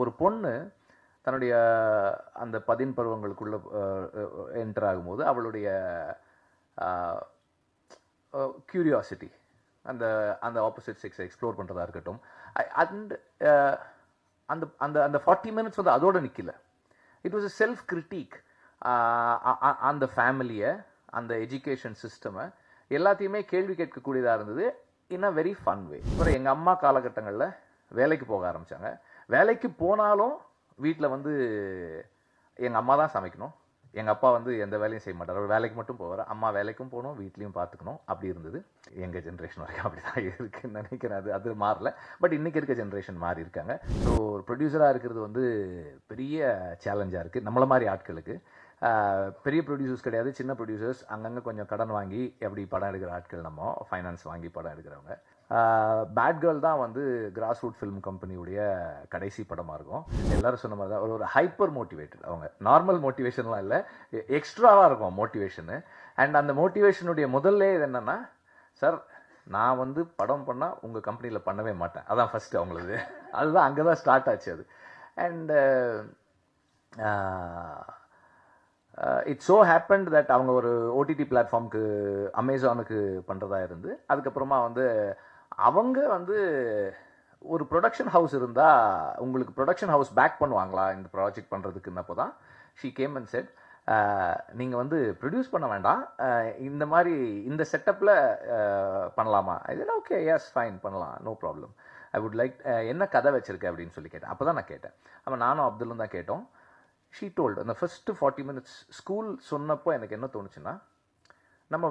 ஒரு பொண்ணு தன்னுடைய அந்த பதின் பருவங்களுக்குள்ளே என்டர் ஆகும்போது அவளுடைய க்யூரியாசிட்டி அந்த அந்த ஆப்போசிட் செக்ஸை எக்ஸ்ப்ளோர் பண்ணுறதா இருக்கட்டும். அண்ட் அந்த அந்த அந்த ஃபார்ட்டி மினிட்ஸ் வந்து அதோடு நிற்கல it was a self critic அந்த ஃபேமிலியை அந்த எஜுகேஷன் சிஸ்டமை எல்லாத்தையுமே கேள்வி கேட்கக்கூடியதாக இருந்தது இன் அ வெரி ஃபன் வே அப்புறம் எங்கள் அம்மா காலகட்டங்களில் வேலைக்கு போக ஆரம்பித்தாங்க வேலைக்கு போனாலும் வீட்டில் வந்து எங்கள் அம்மா தான் சமைக்கணும். எங்கள் அப்பா வந்து எந்த வேலையும் செய்ய மாட்டார். அவர் வேலைக்கு மட்டும் போவார். அம்மா வேலைக்கும் போகணும் வீட்லேயும் பார்த்துக்கணும் அப்படி இருந்தது. எங்கள் ஜென்ரேஷன் வரைக்கும் அப்படி தான் இருக்குன்னு நினைக்கிறேன். அது அது மாறல. பட் இன்றைக்கி இருக்க ஜென்ரேஷன் மாறி இருக்காங்க. ஸோ ஒரு ப்ரொடியூசராக இருக்கிறது வந்து பெரிய சேலஞ்சாக இருக்குது நம்மளை மாதிரி ஆட்களுக்கு. பெரிய ப்ரொடியூசர்ஸ் கிடையாது. சின்ன ப்ரொடியூசர்ஸ் அங்கங்கே கொஞ்சம் கடன் வாங்கி எப்படி படம் எடுக்கிற ஆட்கள் நம்ம? ஃபைனான்ஸ் வாங்கி படம் எடுக்கிறவங்க. பேட் கேர்ள் தான் வந்து கிராஸ் ரூட் ஃபிலிம் கம்பெனியுடைய கடைசி படமாக இருக்கும். எல்லாரும் சொன்ன மாதிரி தான் ஒரு ஒரு ஹைப்பர் மோட்டிவேட்டட் அவங்க. நார்மல் மோட்டிவேஷன்லாம் இல்லை. எக்ஸ்ட்ராவாக இருக்கும் மோட்டிவேஷனு அண்ட் அந்த மோட்டிவேஷனுடைய முதல்ல இது என்னென்னா சார் நான் வந்து படம் பண்ணால் உங்கள் கம்பெனியில் பண்ணவே மாட்டேன். அதான் ஃபஸ்ட்டு அவங்களது. அதுதான் அங்கே தான் ஸ்டார்ட் ஆச்சு அது. And it's so happened that அவங்க ஒரு ஓடிடி பிளாட்ஃபார்முக்கு அமேசானுக்கு பண்ணுறதா இருந்து அதுக்கப்புறமா வந்து அவங்க வந்து ஒரு ப்ரொடக்ஷன் ஹவுஸ் இருந்தால் உங்களுக்கு ப்ரொடக்ஷன் ஹவுஸ் பேக் பண்ணுவாங்களா? இந்த ப்ராஜெக்ட் பண்ணுறதுக்குன்னப்போ தான் ஷீ கேம் அண்ட் செட் நீங்கள் வந்து ப்ரொடியூஸ் பண்ண வேண்டாம். இந்த மாதிரி இந்த செட்டப்பில் பண்ணலாமா? இது ஓகே எஸ் ஃபைன் பண்ணலாம். No problem I would like என்ன கதை வச்சுருக்க? அப்படின்னு சொல்லி கேட்டேன். அப்போ தான் நான் கேட்டேன். அப்போ நானும் அப்துல்லும் தான் கேட்டோம். ஷீ டோல்டு அந்த ஃபஸ்ட்டு ஃபார்ட்டி மினிட்ஸ் ஸ்கூல் சொன்னப்போ எனக்கு என்ன தோணுச்சுன்னா நம்ம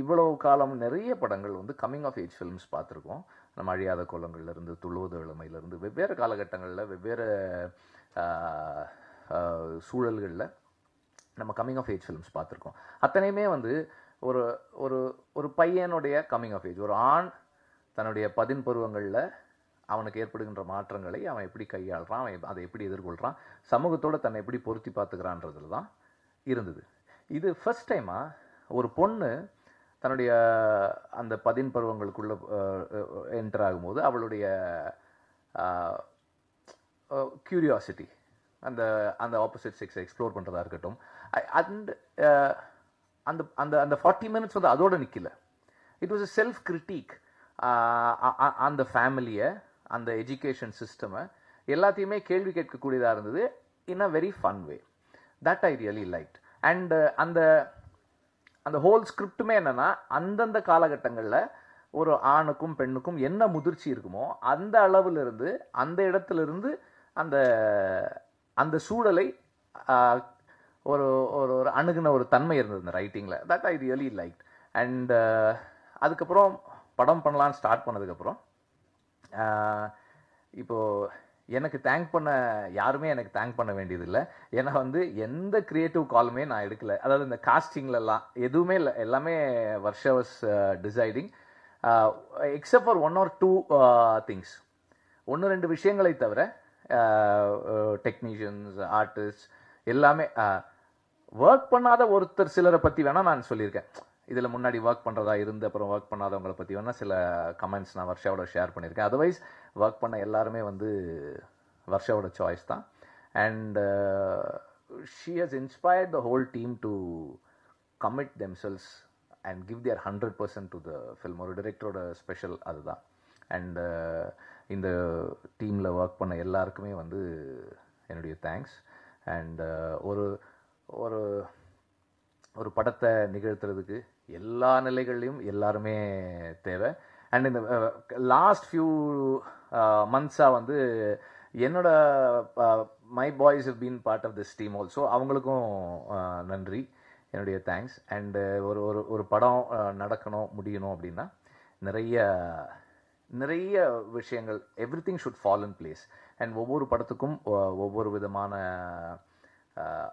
இவ்வளவு காலம் நிறைய படங்கள் வந்து கம்மிங் ஆஃப் ஏஜ் ஃபிலிம்ஸ் பார்த்துருக்கோம். நம்ம அழியாத கோலங்கள்லேருந்து துழுவது இளமையிலேருந்து வெவ்வேறு காலகட்டங்களில் வெவ்வேறு சூழல்களில் நம்ம கம்மிங் ஆஃப் ஏஜ் ஃபிலிம்ஸ் பார்த்துருக்கோம். அத்தனையுமே வந்து ஒரு ஒரு ஒரு பையனுடைய கம்மிங் ஆஃப் ஏஜ் ஒரு ஆண் தன்னுடைய பதின் பருவங்களில் அவனுக்கு ஏற்படுகின்ற மாற்றங்களை அவன் எப்படி கையாளுறான் அவன் அதை எப்படி எதிர்கொள்கிறான் சமூகத்தோடு தன்னை எப்படி பொருத்தி பார்த்துக்கிறான்றதுல தான் இருந்தது. இது ஃபஸ்ட் டைமாக ஒரு பொண்ணு தன்னுடைய அந்த பதின் பருவங்களுக்குள்ள என்டர் ஆகும்போது அவளுடைய க்யூரியாசிட்டி அந்த அந்த ஆப்போசிட் செக்ஸை எக்ஸ்ப்ளோர் பண்ணுறதா இருக்கட்டும். அண்ட் அந்த அந்த அந்த ஃபார்ட்டி மினிட்ஸ் வந்து அதோட நிற்கல it was a self critic அந்த ஃபேமிலியை அந்த எஜுகேஷன் சிஸ்டமை எல்லாத்தையுமே கேள்வி கேட்கக்கூடியதாக இருந்தது in a very fun way that I really like and அந்த அந்த ஹோல் ஸ்கிரிப்டுமே என்னென்னா அந்தந்த காலகட்டங்களில் ஒரு ஆணுக்கும் பெண்ணுக்கும் என்ன முதிர்ச்சி இருக்குமோ அந்த அளவிலிருந்து அந்த இடத்துலேருந்து அந்த அந்த சூழலை ஒரு ஒரு ஒரு அணுகுன ஒரு தன்மை இருந்தது இந்த ரைட்டிங்கில் that I really like and அதுக்கப்புறம் படம் பண்ணலான்னு ஸ்டார்ட் பண்ணதுக்கப்புறம் இப்போது எனக்கு தேங்க் பண்ண யாருமே எனக்கு தேங்க் பண்ண வேண்டியதில்லை. ஏன்னா வந்து எந்த க்ரியேட்டிவ் காலுமே நான் எடுக்கல. அதாவது இந்த காஸ்டிங்லலாம் எதுவுமே இல்லை. எல்லாமே Varsha was deciding except for one or two things ஒன்று ரெண்டு விஷயங்களை தவிர டெக்னீஷியன்ஸ் ஆர்டிஸ்ட் எல்லாமே ஒர்க் பண்ணாத ஒருத்தர் சிலரை பற்றி வேணால் நான் சொல்லியிருக்கேன். இதில் முன்னாடி ஒர்க் பண்ணுறதா இருந்து அப்புறம் ஒர்க் பண்ணாதவங்களை பற்றி வேணால் சில கமெண்ட்ஸ் நான் வர்ஷாவோட ஷேர் பண்ணியிருக்கேன். அதர்வைஸ் ஒர்க் பண்ண எல்லாருமே வந்து வர்ஷாவோட சாய்ஸ் தான். And she has inspired the whole team to commit themselves and give their hundred percent to the film ஒரு டிரெக்டரோட ஸ்பெஷல் அதுதான். அண்ட் uh, இந்த டீமில் ஒர்க் பண்ண எல்லாருக்குமே வந்து என்னுடைய தேங்க்ஸ் அண்ட் uh, ஒரு ஒரு ஒரு படத்தை நிகழ்த்துறதுக்கு எல்லா நிலைகள்லையும் எல்லாருமே தேவை. அண்ட் இந்த லாஸ்ட் ஃபியூ மந்த்ஸாக வந்து என்னோட my boys have been part of this team also அவங்களுக்கும் நன்றி. என்னுடைய தேங்க்ஸ் அண்டு ஒரு ஒரு ஒரு படம் நடக்கணும் முடியணும் அப்படின்னா நிறைய நிறைய விஷயங்கள் everything should fall in place and ஒவ்வொரு படத்துக்கும் ஒவ்வொரு விதமான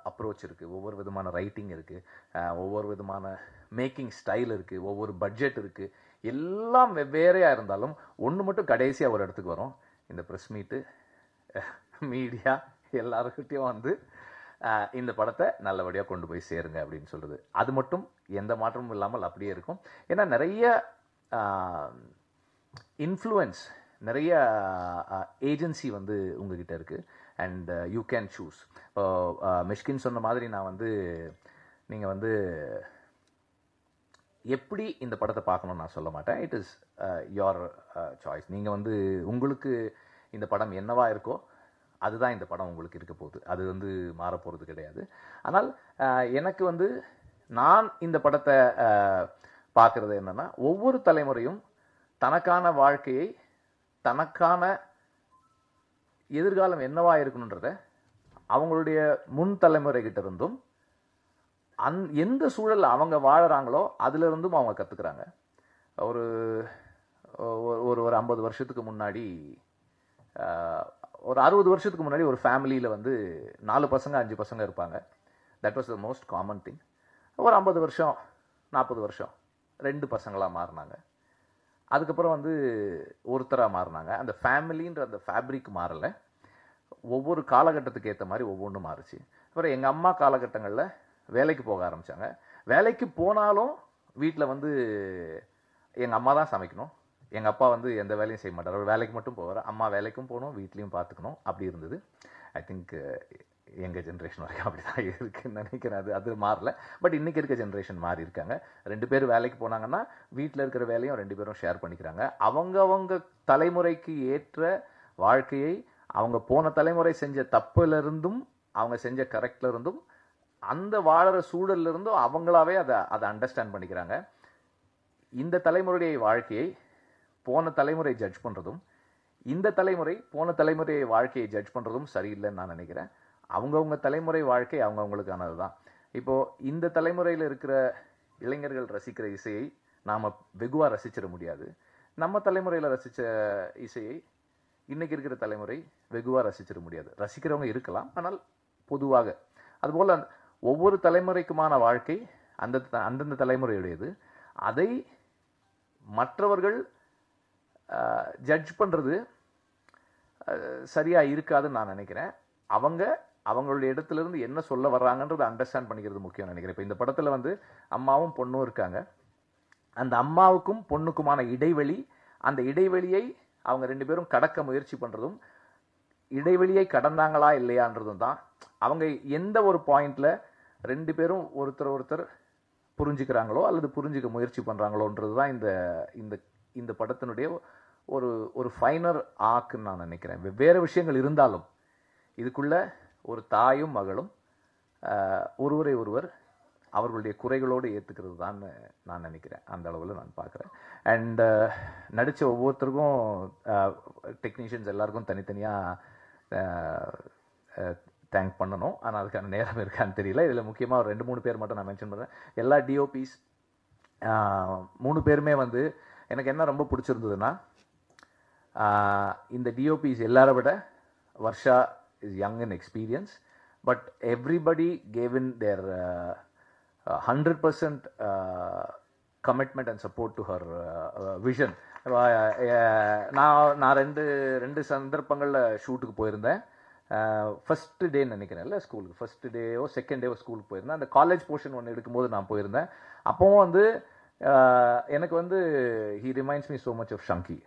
அப்ரோச் இருக்குது ஒவ்வொரு விதமான ரைட்டிங் இருக்குது ஒவ்வொரு விதமான மேக்கிங் ஸ்டைல் இருக்குது ஒவ்வொரு பட்ஜெட் இருக்குது எல்லாம் வெவ்வேறையாக இருந்தாலும் ஒன்று மட்டும் கடைசியாக ஒரு இடத்துக்கு வரும். இந்த ப்ரெஸ் மீட்டு மீடியா எல்லாருக்கிட்டையும் வந்து இந்த படத்தை நல்லபடியாக கொண்டு போய் சேருங்க அப்படின்னு சொல்கிறது அது மட்டும் எந்த மாற்றமும் இல்லாமல் அப்படியே இருக்கும். ஏன்னா நிறைய இன்ஃப்ளூயன்ஸ் நிறைய ஏஜென்சி வந்து உங்ககிட்ட இருக்குது அண்ட் யூ கேன் சூஸ் இப்போ uh, மிஷ்கின் சொன்ன மாதிரி நான் வந்து நீங்கள் வந்து எப்படி இந்த படத்தை பார்க்கணும்னு நான் சொல்ல மாட்டேன். இட் இஸ் யோர் சாய்ஸ் நீங்கள் வந்து உங்களுக்கு இந்த படம் என்னவா இருக்கோ அதுதான் இந்த படம் உங்களுக்கு இருக்க போகுது. அது வந்து மாறப்போகிறது கிடையாது. ஆனால் uh, எனக்கு வந்து நான் இந்த படத்தை uh, பார்க்குறது என்னன்னா ஒவ்வொரு தலைமுறையும் தனக்கான வாழ்க்கையை தனக்கான எதிர்காலம் என்னவா இருக்கணுன்றத அவங்களுடைய முன் தலைமுறைகிட்ட இருந்தும் அந் எந்த சூழலில் அவங்க வாழறாங்களோ அதுலேருந்தும் அவங்க கற்றுக்குறாங்க ஒரு ஒரு- ஒரு ஒரு ஐம்பது வருஷத்துக்கு முன்னாடி ஒரு அறுபது வருஷத்துக்கு முன்னாடி ஒரு ஃபேமிலியில் வந்து நாலு பசங்க அஞ்சு பசங்க இருப்பாங்க. That was the most common thing ஒரு ஐம்பது வருஷம் நாற்பது வருஷம் ரெண்டு பசங்களாக மாறினாங்க. அதுக்கப்புறம் வந்து ஒருத்தராக மாறினாங்க. அந்த ஃபேமிலின்ற அந்த ஃபேப்ரிக் மாறலை. ஒவ்வொரு காலகட்டத்துக்கு ஏற்ற மாதிரி ஒவ்வொன்றும் மாறுச்சு. அப்புறம் எங்கள் அம்மா காலகட்டங்களில் வேலைக்கு போக ஆரம்பித்தாங்க வேலைக்கு போனாலும் வீட்டில் வந்து எங்கள் அம்மா தான் சமைக்கணும். எங்கள் அப்பா வந்து எந்த வேலையும் செய்ய மாட்டார். அவர் வேலைக்கு மட்டும் போவார். அம்மா வேலைக்கும் போகணும் வீட்லேயும் பார்த்துக்கணும் அப்படி இருந்தது. ஐ திங்க் எங்கள் ஜென்ரேஷன் வரைக்கும் அப்படி தான் இருக்குன்னு நினைக்கிறேன். அது அது மாறல. பட் இன்றைக்கி இருக்க ஜென்ரேஷன் மாறி இருக்காங்க. ரெண்டு பேர் வேலைக்கு போனாங்கன்னா வீட்டில் இருக்கிற வேலையும் ரெண்டு பேரும் ஷேர் பண்ணிக்கிறாங்க. அவங்கவங்க தலைமுறைக்கு ஏற்ற வாழ்க்கையை அவங்க போன தலைமுறை செஞ்ச தப்புலேருந்தும் அவங்க செஞ்ச கரெக்ட்ல இருந்தும் அந்த வாழற சூழல்ல இருந்தும் அவங்களாவே அதை அதை அண்டர்ஸ்டாண்ட் பண்ணிக்கிறாங்க. இந்த தலைமுறையுடைய வாழ்க்கையை போன தலைமுறை ஜட்ஜ் பண்ணுறதும் இந்த தலைமுறை போன தலைமுறை வாழ்க்கையை ஜட்ஜ் பண்ணுறதும் சரியில்லைன்னு நான் நினைக்கிறேன். அவங்கவுங்க தலைமுறை வாழ்க்கை அவங்கவுங்களுக்கானது தான் இப்போது இந்த தலைமுறையில் இருக்கிற இளைஞர்கள் ரசிக்கிற இசையை நாம் வெகுவாக ரசிச்சிட முடியாது. நம்ம தலைமுறையில் ரசித்த இசையை இன்றைக்கி இருக்கிற தலைமுறை வெகுவாக ரசிச்சிட முடியாது. ரசிக்கிறவங்க இருக்கலாம் ஆனால் பொதுவாக. அதுபோல் ஒவ்வொரு தலைமுறைக்குமான வாழ்க்கை அந்த அந்தந்த தலைமுறையுடையது. அதை மற்றவர்கள் ஜட்ஜ் பண்ணுறது சரியாக இருக்காதுன்னு நான் நினைக்கிறேன். அவங்க அவங்களுடைய இடத்துல இருந்து என்ன சொல்ல வர்றாங்கன்றதை அண்டர்ஸ்டாண்ட் பண்ணிக்கிறது முக்கியம் நினைக்கிறேன். இப்போ இந்த படத்தில் வந்து அம்மாவும் பொண்ணும் இருக்காங்க. அந்த அம்மாவுக்கும் பொண்ணுக்குமான இடைவெளி அந்த இடைவெளியை அவங்க ரெண்டு பேரும் கடக்க முயற்சி பண்ணுறதும் இடைவெளியை கடந்தாங்களா இல்லையான்றதும் தான். அவங்க எந்த ஒரு பாயிண்டில் ரெண்டு பேரும் ஒருத்தர் ஒருத்தர் புரிஞ்சுக்கிறாங்களோ அல்லது புரிஞ்சுக்க முயற்சி பண்ணுறாங்களோன்றது தான் இந்த இந்த இந்த படத்தினுடைய ஒரு ஒரு ஃபைனர் ஆக்குன்னு நான் நினைக்கிறேன். வெவ்வேறு விஷயங்கள் இருந்தாலும் இதுக்குள்ளே ஒரு தாயும் மகளும் ஒருவரை ஒருவர் அவர்களுடைய குறைகளோடு ஏற்றுக்கிறது தான் நான் நினைக்கிறேன். அந்த அளவில் நான் பார்க்குறேன். அண்ட் நடித்த ஒவ்வொருத்தருக்கும் டெக்னீஷியன்ஸ் எல்லாருக்கும் தனித்தனியாக தேங்க் பண்ணணும். ஆனால் அதுக்கான நேரம் இருக்கான்னு தெரியல. இதில் முக்கியமாக ஒரு ரெண்டு மூணு பேர் மட்டும் நான் மென்ஷன் பண்ணுறேன் எல்லா டிஓபிஸ் மூணு பேருமே வந்து எனக்கு என்ன ரொம்ப பிடிச்சிருந்ததுன்னா இந்த டிஓபிஸ் எல்லாரை விட Varsha is young in experience but everybody gave in their hundred percent commitment and support to her vision நான் நான் ரெண்டு ரெண்டு சந்தர்ப்பங்களில் ஷூட்டுக்கு போயிருந்தேன். ஃபஸ்ட்டு டே நினைக்கிறேன்ல ஸ்கூலுக்கு ஃபர்ஸ்ட் டேயோ செகண்ட் டேவோ ஸ்கூலுக்கு போயிருந்தேன். அந்த காலேஜ் போர்ஷன் ஒன்று எடுக்கும்போது நான் போயிருந்தேன். அப்போவும் வந்து uh, எனக்கு வந்து he reminds me so much of ஷங்கி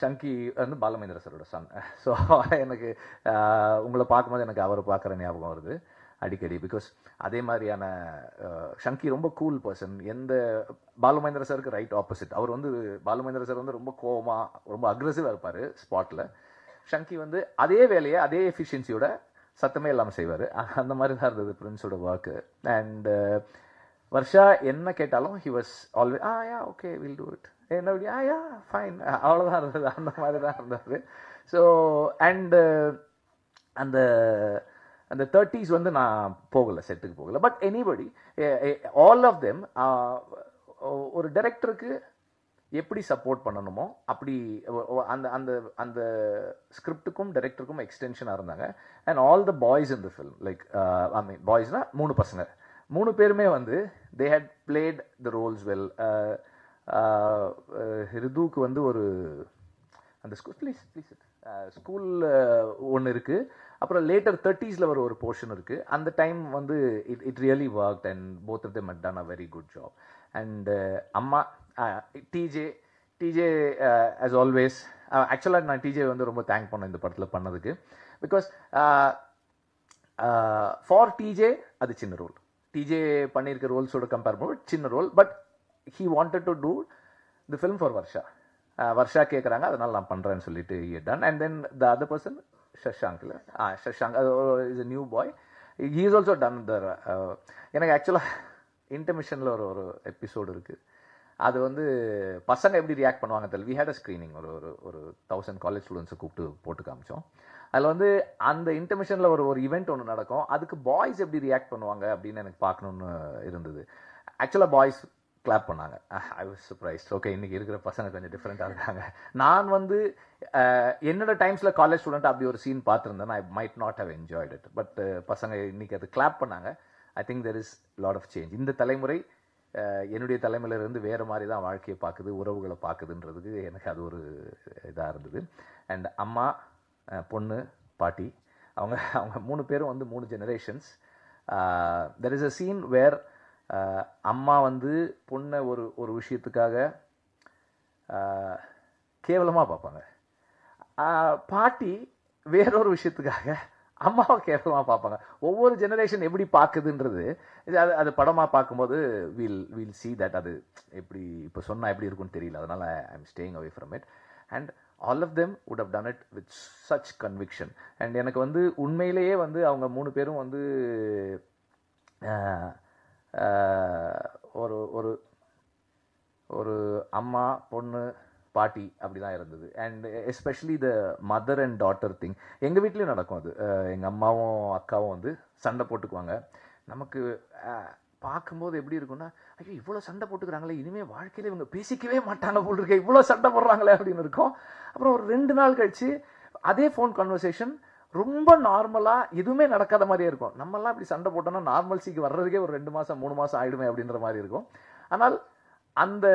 ஷங்கி வந்து பாலமேந்திர சரோட சன் ஸோ எனக்கு உங்களை பார்க்கும்போது எனக்கு அவரை பார்க்குற ஞாபகம் வருது அடிக்கடி. பிகாஸ் அதே மாதிரியான ஷங்கி ரொம்ப கூல் பர்சன் எந்த பாலுமேந்திர சாருக்கு ரைட் ஆப்போசிட் அவர் வந்து பாலுமேந்திர சார் வந்து ரொம்ப கோவமா ரொம்ப அக்ரெசிவாக இருப்பார் ஸ்பாட்டில் ஷங்கி வந்து அதே வேலையை அதே எஃபிஷியன்சியோட சத்தமே இல்லாமல் செய்வார். அந்த மாதிரி தான் இருந்தது பிரின்ஸோட ஒர்க்கு அண்ட் வர்ஷா என்ன கேட்டாலும் he was always ah yeah okay will do it என்ன ஆ யா ஃபைன் அவ்வளோதான் இருந்தது. அந்த மாதிரி தான் இருந்தார் ஸோ அண்டு அந்த அந்த தேர்ட்டிஸ் வந்து நான் போகலை செட்டுக்கு போகலை. But anybody all of them ஒரு டைரக்டருக்கு எப்படி சப்போர்ட் பண்ணணுமோ அப்படி அந்த அந்த அந்த ஸ்கிரிப்டுக்கும் டைரக்டருக்கும் எக்ஸ்டென்ஷனாக இருந்தாங்க. And all the boys in the film like I mean பாய்ஸ்னால் மூணு பசங்க. மூணு பேருமே வந்து they had played the roles well ரிதுவுக்கு வந்து ஒரு அந்த ஸ்கூல் ப்ளீஸ் ப்ளீஸ் ஸ்கூல் ஒன்று இருக்குது அப்புறம் லேட்டர் தேர்ட்டீஸில் வர ஒரு போர்ஷன் இருக்குது அந்த டைம் வந்து it it really work and both of them had done a very good job and அம்மா டிஜே டிஜே ஆஸ் ஆல்வேஸ் ஆக்சுவலாக நான் டிஜே வந்து ரொம்ப தேங்க் பண்ணேன் இந்த படத்தில் பண்ணதுக்கு. பிகாஸ் ஃபார் டிஜே அது சின்ன ரோல் டிஜே பண்ணியிருக்க ரோல்ஸோட கம்பேர் பண்ணும்போது சின்ன role but he wanted to do the film for Varsha Varsha கேட்குறாங்க அதனால் நான் பண்ணுறேன்னு சொல்லிட்டு done and then the other person ஷஷாங்கில் ah Shashank is a new boy he is also done the எனக்கு ஆக்சுவலாக இன்டர்மிஷனில் ஒரு ஒரு எபிசோடு இருக்குது அது வந்து பசங்க எப்படி ரியாக்ட் பண்ணுவாங்க தெரியல. வி ஹேட் அ ஸ்க்ரீனிங் ஒரு ஒரு ஒரு தௌசண்ட் காலேஜ் ஸ்டூடெண்ட்ஸை கூப்பிட்டு போட்டு காமிச்சோம். அதில் வந்து அந்த இன்டர்மிஷனில் ஒரு ஒரு ஈவெண்ட் ஒன்று நடக்கும். அதுக்கு பாய்ஸ் எப்படி ரியாக்ட் பண்ணுவாங்க அப்படின்னு எனக்கு பார்க்கணுன்னு இருந்தது. ஆக்சுவலாக பாய்ஸ் கிளாப் பண்ணாங்க. ஐ வாஸ் சர்ப்ரைஸ் ஓகே இன்னைக்கு இருக்கிற பசங்க கொஞ்சம் டிஃப்ரெண்ட்டாக இருக்காங்க. நான் வந்து eh, என்னோட டைம்ஸில் காலேஜ் ஸ்டூடெண்ட் அப்படி ஒரு சீன் பார்த்துருந்தேன் I might not have enjoyed it but பசங்க இன்னைக்கு அது கிளாப் பண்ணாங்க. I think there is lot of change இந்த தலைமுறை eh, என்னுடைய தலைமையில இருந்து வேறு மாதிரி தான் வாழ்க்கையை பார்க்குது உறவுகளை பார்க்குதுன்றதுக்கு எனக்கு அது ஒரு இதாக இருந்தது. அண்ட் அம்மா eh, பொண்ணு பாட்டி அவங்க அவங்க மூணு பேரும் வந்து மூணு generations there is a scene where அம்மா வந்து பொண்ணை ஒரு ஒரு விஷயத்துக்காக கேவலமாக பார்ப்பாங்க. பாட்டி வேறொரு விஷயத்துக்காக அம்மாவை கேவலமாக பார்ப்பாங்க. ஒவ்வொரு ஜெனரேஷன் எப்படி பார்க்குதுன்றது இது அது அது படமாக பார்க்கும்போது வீல் வீல் சி தட் அது எப்படி இப்போ சொன்னால் எப்படி இருக்கும்னு தெரியல. அதனால் I am staying away from it and all of them would have done it with such conviction and எனக்கு வந்து உண்மையிலேயே வந்து அவங்க மூணு பேரும் வந்து ஒரு ஒரு ஒரு அம்மா பொண்ணு பாட்டி அப்படி தான் இருந்தது. And especially the mother and daughter thing எங்கள் வீட்லேயும் நடக்கும் அது. எங்கள் அம்மாவும் அக்காவும் வந்து சண்டை போட்டுக்குவாங்க. நமக்கு பார்க்கும்போது எப்படி இருக்கும்னா ஐயோ இவ்வளோ சண்டை போட்டுக்கிறாங்களே இனிமேல் வாழ்க்கையில் இவங்க பேசிக்கவே மாட்டாங்க போல் இருக்கே இவ்வளோ சண்டை போடுறாங்களே அப்படின்னு இருக்கும். அப்புறம் ஒரு ரெண்டு நாள் கழித்து அதே ஃபோன் கான்வர்சேஷன் ரொம்ப நார்மலாக எதுவுமே நடக்காத மாதிரியே இருக்கும். நம்மலாம் இப்படி சண்டை போட்டோம்னா நார்மல்சிக்கு வர்றதுக்கே ஒரு ரெண்டு மாதம் மூணு மாதம் ஆயிடுமே அப்படின்ற மாதிரி இருக்கும். ஆனால் அந்த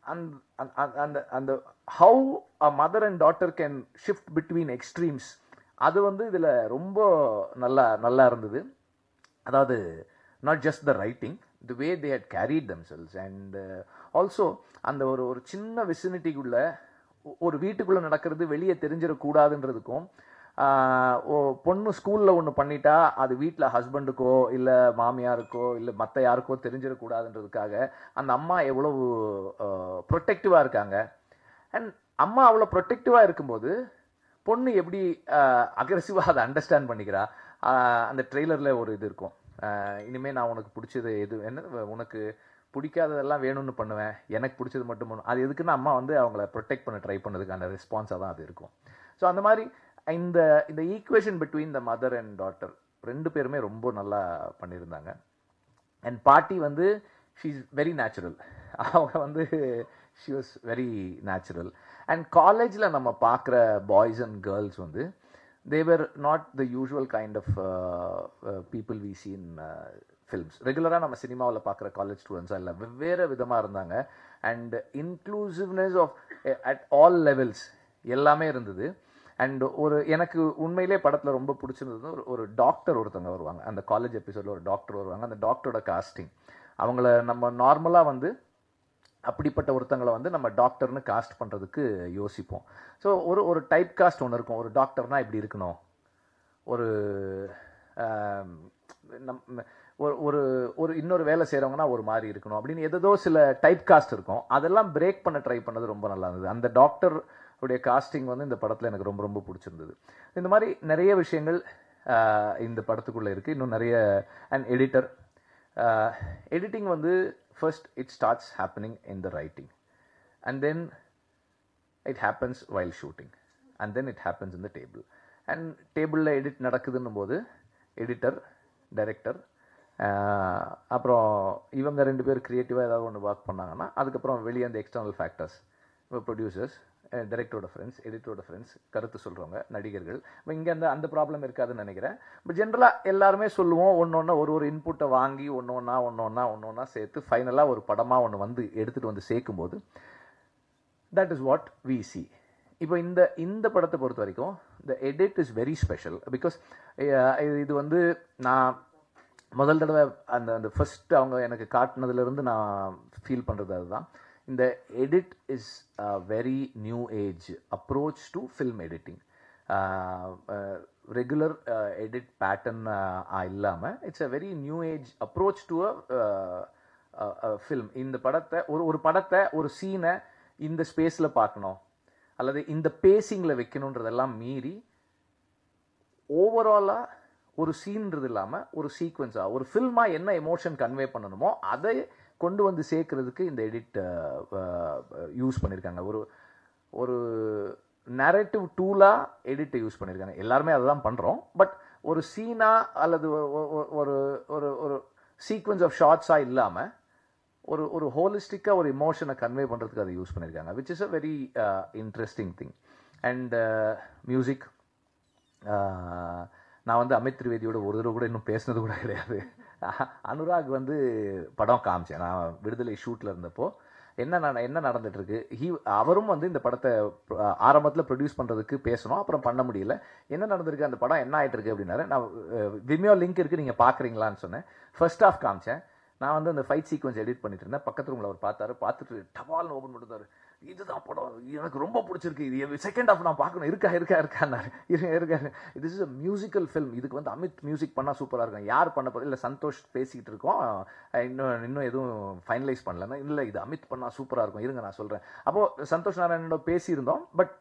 அந்த அந்த- அந்த அந்த how a mother and daughter can shift between extremes அது வந்து இதில் ரொம்ப நல்லா நல்லா இருந்தது. அதாவது not just the writing the way they had carried themselves and also அந்த ஒரு ஒரு சின்ன விசினிட்டிக்குள்ள ஒரு வீட்டுக்குள்ளே நடக்கிறது வெளியே தெரிஞ்சிடக்கூடாதுன்றதுக்கும் பொண்ணு ஸ்கூலில் ஒன்று பண்ணிட்டா அது வீட்டில் ஹஸ்பண்டுக்கோ இல்லை மாமியாருக்கோ இல்லை மற்ற யாருக்கோ தெரிஞ்சிடக்கூடாதுன்றதுக்காக அந்த அம்மா எவ்வளவு ப்ரொட்டெக்டிவாக இருக்காங்க. அண்ட் அம்மா அவ்வளோ ப்ரொட்டெக்டிவாக இருக்கும்போது பொண்ணு எப்படி அக்ரெசிவாக அதை அண்டர்ஸ்டாண்ட் பண்ணிக்கிறா? அந்த ட்ரெய்லரில் ஒரு இது இருக்கும். இனிமேல் நான் உனக்கு பிடிச்சது எது என்ன உனக்கு பிடிக்காததெல்லாம் வேணும்னு பண்ணுவேன். எனக்கு பிடிச்சது மட்டும் பண்ணும் அது எதுக்குன்னா அம்மா வந்து அவங்கள ப்ரொடெக்ட் பண்ண ட்ரை பண்ணதுக்கான ரெஸ்பான்ஸாக தான் அது இருக்கும். ஸோ அந்த மாதிரி இந்த இந்த equation between the mother and daughter ரெண்டு பேருமே ரொம்ப நல்லா பண்ணியிருந்தாங்க. அண்ட் பாட்டி வந்து ஷீ இஸ் வெரி நேச்சுரல் அவங்க வந்து she was very natural and காலேஜில் நம்ம பார்க்குற பாய்ஸ் அண்ட் கேர்ள்ஸ் வந்து they're not the usual kind of people we seen films films ரெகுலராக நம்ம சினிமாவில் பார்க்குற காலேஜ் ஸ்டூடெண்ட்ஸாக இல்லை வெவ்வேறு விதமாக இருந்தாங்க. And inclusiveness of at all levels எல்லாமே இருந்தது. அண்ட் ஒரு எனக்கு உண்மையிலே படத்தில் ரொம்ப பிடிச்சிருந்தது ஒரு ஒரு டாக்டர் ஒருத்தவங்க வருவாங்க. அந்த காலேஜ் எபிசோடில் ஒரு டாக்டர் வருவாங்க. அந்த டாக்டரோட காஸ்டிங் அவங்கள நம்ம நார்மலாக வந்து அப்படிப்பட்ட ஒருத்தங்களை வந்து நம்ம டாக்டர்னு காஸ்ட் பண்ணுறதுக்கு யோசிப்போம். ஸோ ஒரு ஒரு டைப் காஸ்ட் ஒன்று இருக்கும். ஒரு டாக்டர்னால் இப்படி இருக்கணும். ஒரு நம் ஒரு ஒரு ஒரு இன்னொரு வேலை செய்கிறவங்கன்னா ஒரு மாதிரி இருக்கணும். அப்படின்னு ஏதோ சில டைப் காஸ்ட் இருக்கும். அதெல்லாம் பிரேக் பண்ண ட்ரை பண்ணது ரொம்ப நல்லா இருந்தது. அந்த டாக்டர் உடைய காஸ்டிங் வந்து இந்த படத்தில் எனக்கு ரொம்ப ரொம்ப பிடிச்சிருந்தது. இந்த மாதிரி நிறைய விஷயங்கள் இந்த படத்துக்குள்ளே இருக்குது இன்னும் நிறைய அண்ட் எடிட்டர் எடிட்டிங் வந்து first it starts happening in the writing and then it happens while shooting and then it happens in the table and டேபிளில் எடிட் நடக்குதுன்னும் போது எடிட்டர் டைரக்டர் அப்புறம் இவங்க ரெண்டு பேர் க்ரியேட்டிவாக ஏதாவது ஒன்று ஒர்க் பண்ணாங்கன்னா அதுக்கப்புறம் வெளியே அந்த எக்ஸ்டர்னல் ஃபேக்டர்ஸ் இப்போ ப்ரொடியூசர்ஸ் டைரக்டரோட ஃப்ரெண்ட்ஸ் எடிட்டரோட ஃப்ரெண்ட்ஸ் கருத்து சொல்கிறவங்க நடிகர்கள். இப்போ இங்கே அந்த அந்த ப்ராப்ளம் இருக்காதுன்னு நினைக்கிறேன். இப்போ ஜென்ரலாக எல்லாருமே சொல்லுவோம் ஒன்று ஒன்றா ஒரு ஒரு இன்புட்டை வாங்கி ஒன்று ஒன்றா ஒன்று ஒன்றா ஒன்று ஒன்றா சேர்த்து ஃபைனலாக ஒரு படமாக ஒன்று வந்து எடுத்துகிட்டு வந்து சேர்க்கும்போது that is what we see இப்போ இந்த இந்த படத்தை பொறுத்த வரைக்கும் the edit is very special because இது வந்து நான் முதல் தடவை அந்த அந்த ஃபஸ்ட்டு அவங்க எனக்கு காட்டினதுலேருந்து நான் ஃபீல் பண்ணுறது அதுதான். இந்த edit is very new age approach to film editing regular edit pattern இல்லாமல் it's a very new age approach to a film இந்த படத்தை ஒரு ஒரு படத்தை ஒரு சீனை இந்த ஸ்பேஸில் பார்க்கணும். அல்லது இந்த பேசிங்கில் வைக்கணுன்றதெல்லாம் மீறி ஓவராலாக ஒரு சீன்றது இல்லாமல் ஒரு சீக்வன்ஸாக ஒரு ஃபில்மாக என்ன எமோஷன் கன்வே பண்ணணுமோ அதை கொண்டு வந்து சேர்க்குறதுக்கு இந்த எடிட் யூஸ் பண்ணியிருக்காங்க ஒரு ஒரு நரேட்டிவ் டூலாக எடிட்டை யூஸ் பண்ணியிருக்காங்க எல்லாருமே அதை தான் பண்ணுறோம் பட் ஒரு சீனா அல்லது ஒரு ஒரு ஒரு சீக்வன்ஸ் ஆஃப் ஷார்ட்ஸாக இல்லாமல் ஒரு ஒரு ஹோலிஸ்டிக்காக ஒரு இமோஷனை கன்வே பண்ணுறதுக்கு அதை யூஸ் பண்ணியிருக்காங்க which is a very interesting thing and music நான் வந்து அமித் திரிவேதியோட ஒரு தடவை கூட இன்னும் பேசினது கூட கிடையாது. அனுராக் வந்து படம் காமிச்சேன் நான் விடுதலை ஷூட்டில் இருந்தப்போ என்ன நட என்ன நடந்துட்டுருக்கு? ஹீ அவரும் வந்து இந்த படத்தை ஆரம்பத்தில் ப்ரொடியூஸ் பண்ணுறதுக்கு பேசணும் அப்புறம் பண்ண முடியல. என்ன நடந்திருக்கு? அந்த படம் என்ன ஆகிட்டுருக்கு அப்படின்னாரு நான் விமியோ லிங்க் இருக்குது நீங்கள் பார்க்குறீங்களான்னு சொன்னேன். ஃபர்ஸ்ட் ஆஃப் காமிச்சேன். நான் வந்து அந்த ஃபைட் சீக்வன்ஸ் எடிட் பண்ணிட்டு இருந்தேன். பக்கத்து ரூமில் அவர் பார்த்தாரு. பார்த்துட்டு டபால்னு ஓப்பன் பண்ணிட்டாரு. இதுதான் படம். எனக்கு ரொம்ப பிடிச்சிருக்கு. இது செகண்ட் ஆஃப் நான் பார்க்கணும். இருக்கா இருக்கா இருக்கான்னாரு. இருக்கா இது இஸ் அ மியூசிக்கல் ஃபில்ம் இதுக்கு வந்து அமித் மியூசிக் பண்ணால் சூப்பராக இருக்கும். யார் பண்ண போகிறது இல்லை சந்தோஷ் பேசிக்கிட்டு இருக்கோம். இன்னும் இன்னும் எதுவும் ஃபைனலைஸ் பண்ணலன்னா இல்லை இது அமித் பண்ணால் சூப்பராக இருக்கும். இருங்க நான் சொல்கிறேன் அப்போது சந்தோஷ் நாராயணோட பேசியிருந்தோம். பட்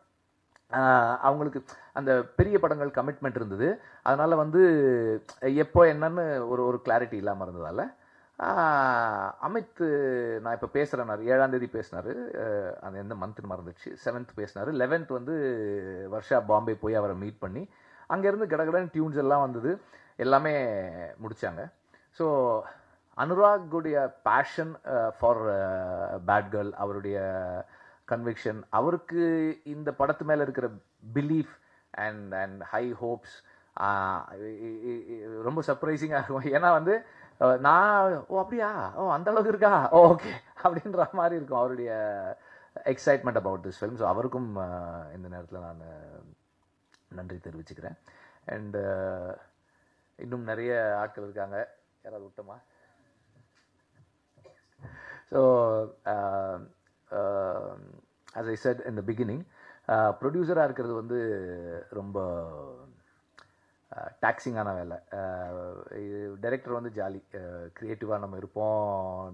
அவங்களுக்கு அந்த பெரிய படங்கள் கமிட்மெண்ட் இருந்தது. அதனால் வந்து எப்போ என்னன்னு ஒரு ஒரு கிளாரிட்டி இல்லாமல் இருந்ததால் அமித் நான் இப்போ பேசுகிறேன் ஏழாம் தேதி பேசினாரு. அது அந்த எந்த மந்த்னு மறந்துச்சு செவன்த் பேசினார். லெவன்த் வந்து வர்ஷா பாம்பே போய் அவரை மீட் பண்ணி அங்கேருந்து கடகடன் டியூன்ஸ் எல்லாம் வந்தது. எல்லாமே முடித்தாங்க ஸோ அனுராகுடைய பேஷன் ஃபார் பேட் கேர்ள் அவருடைய கன்விக்ஷன் அவருக்கு இந்த படத்து மேலே இருக்கிற belief and and high hopes ரொம்ப சர்ப்ரைசிங்காக இருக்கும். ஏன்னா வந்து நான் ஓ அப்படியா? ஓ அந்த அளவுக்கு இருக்கா? ஓகே அப்படின்ற மாதிரி இருக்கும் அவருடைய excitement about this film so அவருக்கும் இந்த நேரத்தில் நான் நன்றி தெரிவிச்சுக்கிறேன். அண்டு இன்னும் நிறைய ஆட்கள் இருக்காங்க. யாராவது விட்டோமா? ஸோ அஸ் ஐ செட் இந்த பிகினிங் ப்ரொடியூசராக இருக்கிறது வந்து ரொம்ப டாக்ஸிங்கான வேலை. டைரக்டர் வந்து ஜாலி க்ரியேட்டிவாக நம்ம இருப்போம்.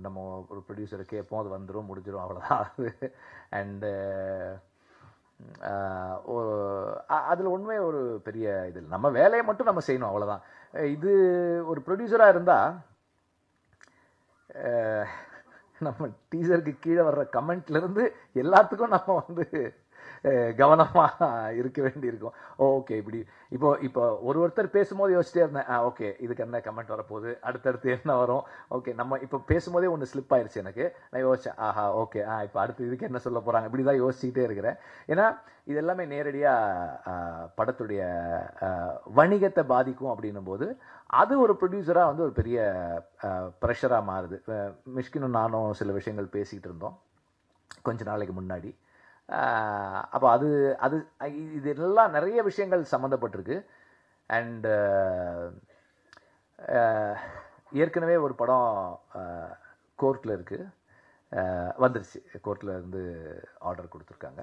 நம்ம ஒரு ப்ரொடியூசரை கேட்போம். அது வந்துடும் முடிஞ்சிடும் அவ்வளோதான் அது. அண்டு அதில் உண்மை ஒரு பெரிய இது இல்லை. நம்ம வேலையை மட்டும் நம்ம செய்யணும் அவ்வளோதான் இது ஒரு ப்ரொடியூசராக இருந்தால் நம்ம டீசருக்கு கீழே வர்ற கமெண்ட்லேருந்து எல்லாத்துக்கும் நம்ம வந்து கவனமாக இருக்க வேண்டியிருக்கும். ஓகே இப்படி இப்போ இப்போ ஒரு ஒருத்தர் பேசும்போது யோசிச்சிட்டே இருந்தேன். ஆ ஓகே இதுக்கு என்ன கமெண்ட் வரப்போகுது? அடுத்தடுத்து என்ன வரும்? ஓகே நம்ம இப்போ பேசும்போதே ஒன்று ஸ்லிப் ஆயிடுச்சு எனக்கு. நான் யோசிச்சேன் ஆஹா ஓகே ஆ இப்போ அடுத்து இதுக்கு என்ன சொல்ல போகிறாங்க இப்படி தான் யோசிச்சுக்கிட்டே இருக்கிறேன். ஏன்னா இது எல்லாமே நேரடியாக படத்துடைய வணிகத்தை பாதிக்கும் அப்படின்னும் போது அது ஒரு ப்ரொடியூசராக வந்து ஒரு பெரிய ப்ரெஷராக மாறுது. மிஷ்கினும் நானும் சில விஷயங்கள் பேசிக்கிட்டு இருந்தோம். கொஞ்ச நாளைக்கு முன்னாடி. அப்போ அது அது இது எல்லாம் நிறைய விஷயங்கள் சம்மந்தப்பட்டிருக்கு அண்டு ஏற்கனவே ஒரு படம் கோர்ட்டில் இருக்குது வந்துருச்சு. கோர்ட்டில் இருந்து ஆர்டர் கொடுத்துருக்காங்க.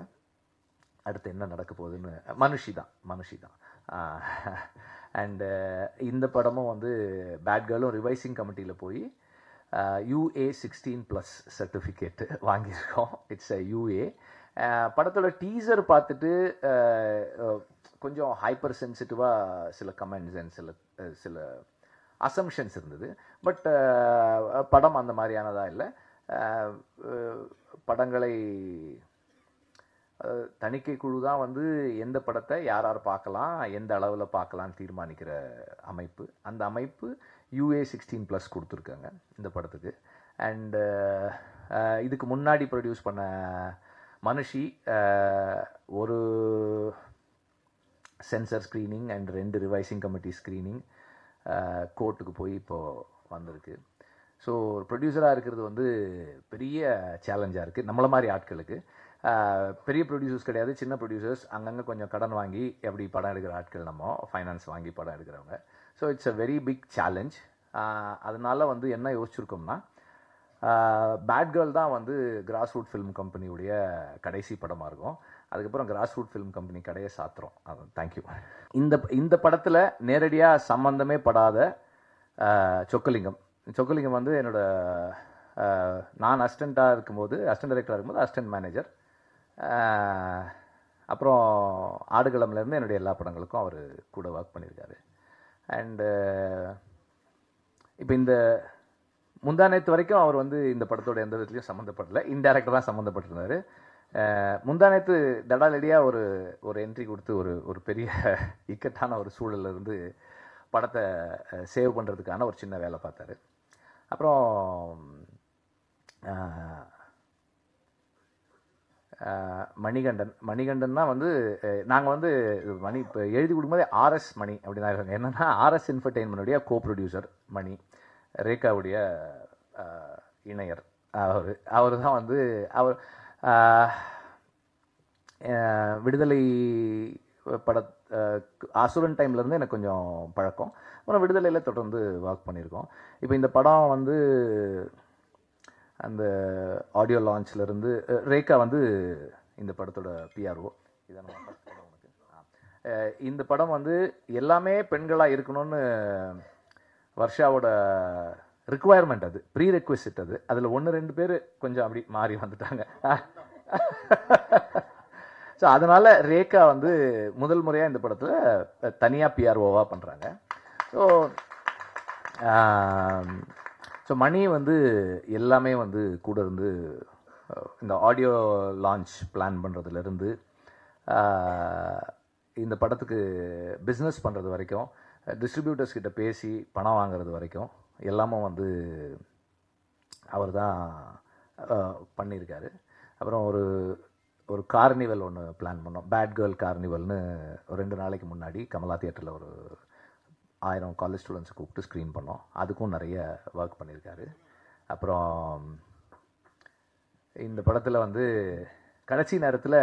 அடுத்து என்ன நடக்க போகுதுன்னு மனுஷி தான் மனுஷி தான். அண்டு இந்த படமும் வந்து பேட் கேர்ளும் ரிவைசிங் கமிட்டியில் போய் U A sixteen plus certificate வாங்கியிருக்கோம். இட்ஸ் அ யூஏ படத்தோட டீசர் பார்த்துட்டு கொஞ்சம் ஹைப்பர் சென்சிட்டிவாக சில கமெண்ட்ஸ் அண்ட் சில சில அசம்ஷன்ஸ் இருந்தது. பட் படம் அந்த மாதிரியானதாக இல்லை. படங்களை தணிக்கை குழு தான் வந்து எந்த படத்தை யார் யார் பார்க்கலாம் எந்த அளவில் பார்க்கலாம்னு தீர்மானிக்கிற அமைப்பு. அந்த அமைப்பு யூஏ சிக்ஸ்டீன் ப்ளஸ் கொடுத்துருக்காங்க இந்த படத்துக்கு. அண்டு இதுக்கு முன்னாடி ப்ரொடியூஸ் பண்ண மனுஷி ஒரு சென்சர் ஸ்க்ரீனிங் அண்ட் ரெண்டு ரிவைசிங் கமிட்டி ஸ்க்ரீனிங் கோர்ட்டுக்கு போய் இப்போது வந்திருக்கு. ஸோ ப்ரொடியூசராக இருக்கிறது வந்து பெரிய சேலஞ்சாக இருக்குது நம்மளை மாதிரி ஆட்களுக்கு. பெரிய ப்ரொடியூசர்ஸ் கிடையாது சின்ன ப்ரொடியூசர்ஸ் அங்கங்கே கொஞ்சம் கடன் வாங்கி எப்படி படம் எடுக்கிற ஆட்கள் நம்ம ஃபைனான்ஸ் வாங்கி படம் எடுக்கிறவங்க. So it's a very big challenge அதனால வந்து என்ன யோசிச்சிருக்கோம்னா பேட் கேர்ள் தான் வந்து கிராஸ் ரூட் ஃபிலிம் கம்பெனியுடைய கடைசி படமாக இருக்கும். அதுக்கப்புறம் கிராஸ் ரூட் ஃபிலிம் கம்பெனி கடையை சாத்துறோம். அது தேங்க்யூ இந்த இந்த படத்தில் நேரடியாக சம்மந்தமே படாத சொக்கலிங்கம். சொக்கலிங்கம் வந்து என்னோட நான் அசிஸ்டண்ட்டாக இருக்கும்போது அசிஸ்டன்ட் டைரக்டராக இருக்கும்போது அசிஸ்டன்ட் மேனேஜர் அப்புறம் ஆடுகளம்லேருந்து என்னுடைய எல்லா படங்களுக்கும் அவர் கூட ஒர்க் பண்ணியிருக்காரு. அண்டு இப்போ இந்த முந்தா நேற்று வரைக்கும் அவர் வந்து இந்த படத்தோட எந்த விதத்துலையும் சம்மந்தப்படல. இன்டெரக்டாக தான் சம்மந்தப்பட்டிருந்தாரு. முந்தா நேற்று தடாலடியாக ஒரு ஒரு என்ட்ரி கொடுத்து ஒரு ஒரு பெரிய இக்கட்டான ஒரு சூழல்ல இருந்து படத்தை சேவ் பண்ணுறதுக்கான ஒரு சின்ன வேலை பார்த்தாரு. அப்புறம் மணிகண்டன். மணிகண்டன் வந்து நாங்கள் வந்து மணி இப்போ எழுதி கொடுக்கும்போதே ஆர்எஸ் மணி அப்படின்னு இருக்காங்க. என்னென்னா ஆர்எஸ் இன்ஃபர்டெயின்மெண்ட்டுடைய கோ ப்ரொடியூசர் மணி. ரேகாவுடைய இணையர். அவர் அவர் தான் வந்து அவர் விடுதலை பட அசுரன் டைம்லேருந்து எனக்கு கொஞ்சம் பழக்கம். அப்புறம் விடுதலையில் தொடர்ந்து ஒர்க் பண்ணியிருக்கோம். இப்போ இந்த படம் வந்து அந்த ஆடியோ லான்ச்லேருந்து ரேகா வந்து இந்த படத்தோட பிஆர்ஓ இதை நம்ம first படம் உனக்கு. இந்த படம் வந்து எல்லாமே பெண்களாக இருக்கணும்னு வர்ஷாவோட ரிக்குவயர்மெண்ட் அது ப்ரீ ரெக்வெஸ்ட் அது. அதில் ஒன்று ரெண்டு பேர் கொஞ்சம் அப்படி மாறி வந்துட்டாங்க. ஸோ அதனால் ரேகா வந்து முதல் முறையாக இந்த படத்தில் தனியாக பிஆர்ஓவாக பண்ணுறாங்க ஸோ ஸோ மணி வந்து எல்லாமே வந்து கூட இருந்து இந்த ஆடியோ லான்ச் பிளான் பண்ணுறதுலேருந்து இந்த படத்துக்கு பிஸ்னஸ் பண்ணுறது வரைக்கும் டிஸ்ட்ரிபியூட்டர்ஸ் கிட்ட பேசி பணம் வாங்குறது வரைக்கும் எல்லாமும் வந்து அவர் தான் பண்ணியிருக்காரு. அப்புறம் ஒரு ஒரு கார்னிவல் ஒன்று பிளான் பண்ணோம். பேட் கேர்ள் கார்னிவல்னு ஒரு ரெண்டு நாளைக்கு முன்னாடி கமலா தியேட்டரில் ஒரு ஆயிரம் காலேஜ் ஸ்டூடெண்ட்ஸை கூப்பிட்டு ஸ்க்ரீன் பண்ணோம். அதுக்கும் நிறைய ஒர்க் பண்ணியிருக்காரு. அப்புறம் இந்த படத்தில் வந்து கடைசி நேரத்தில்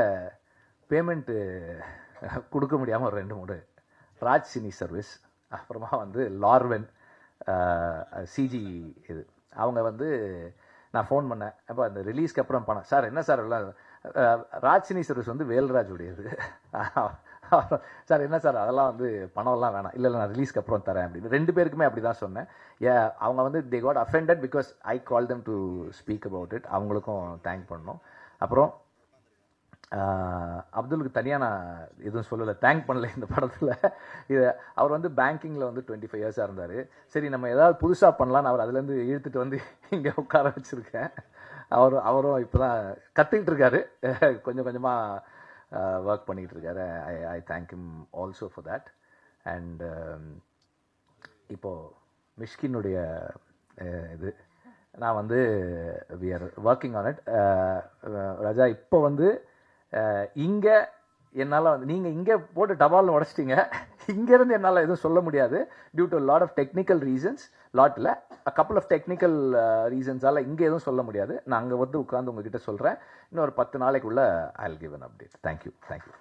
பேமெண்ட்டு கொடுக்க முடியாமல் ஒரு ரெண்டு மூணு ராஜ் சினி சர்வீஸ் அப்புறமா வந்து லார்வென் சிஜி இது. அவங்க வந்து நான் ஃபோன் பண்ணேன். அப்போ அந்த ரிலீஸ்க்கு அப்புறம் பணம் சார் என்ன சார் எல்லாம்? ராஜினி சர்வீஸ் வந்து வேல்ராஜ் உடையது சார் என்ன சார்? அதெல்லாம் வந்து பணம்லாம் வேணாம். இல்லை நான் ரிலீஸ்க்கு அப்புறம் தரேன் அப்படின்னு. ரெண்டு பேருக்குமே அப்படி தான் சொன்னேன். ஏ அவங்க வந்து they got offended because I call them to speak about it அவங்களுக்கும் தேங்க் பண்ணோம். அப்புறம் அப்துலுக்கு தனியாக நான் எதுவும் சொல்லலை. தேங்க் பண்ணல இந்த படத்தில். இது அவர் வந்து பேங்கிங்கில் வந்து டுவெண்ட்டி ஃபைவ் இயர்ஸாக இருந்தார். சரி நம்ம ஏதாவது புதுசாக பண்ணலான்னு அவர் அதுலேருந்து இழுத்துட்டு வந்து இங்கே உட்கார வச்சுருக்கேன். அவர் அவரும் இப்போ தான் கற்றுக்கிட்டு இருக்காரு. கொஞ்சம் கொஞ்சமாக ஒர்க் பண்ணிக்கிட்டு இருக்காரு. I I thank him also for that and இப்போது மிஷ்கினுடைய இது. நான் வந்து we are working on it Raja இப்போ வந்து இங்கே என்னால் வந்து நீங்கள் இங்கே போட்டு டபால்னு உடச்சிட்டீங்க. இங்கேருந்து என்னால் எதுவும் சொல்ல முடியாது. Due to lot of technical reasons லாட்டில் couple of technical ரீசன்ஸால் இங்கே எதுவும் சொல்ல முடியாது. நான் அங்கே வந்து உட்காந்து உங்ககிட்ட சொல்கிறேன் இன்னும் ஒரு பத்து நாளைக்குள்ளே I will give an update thank you thank you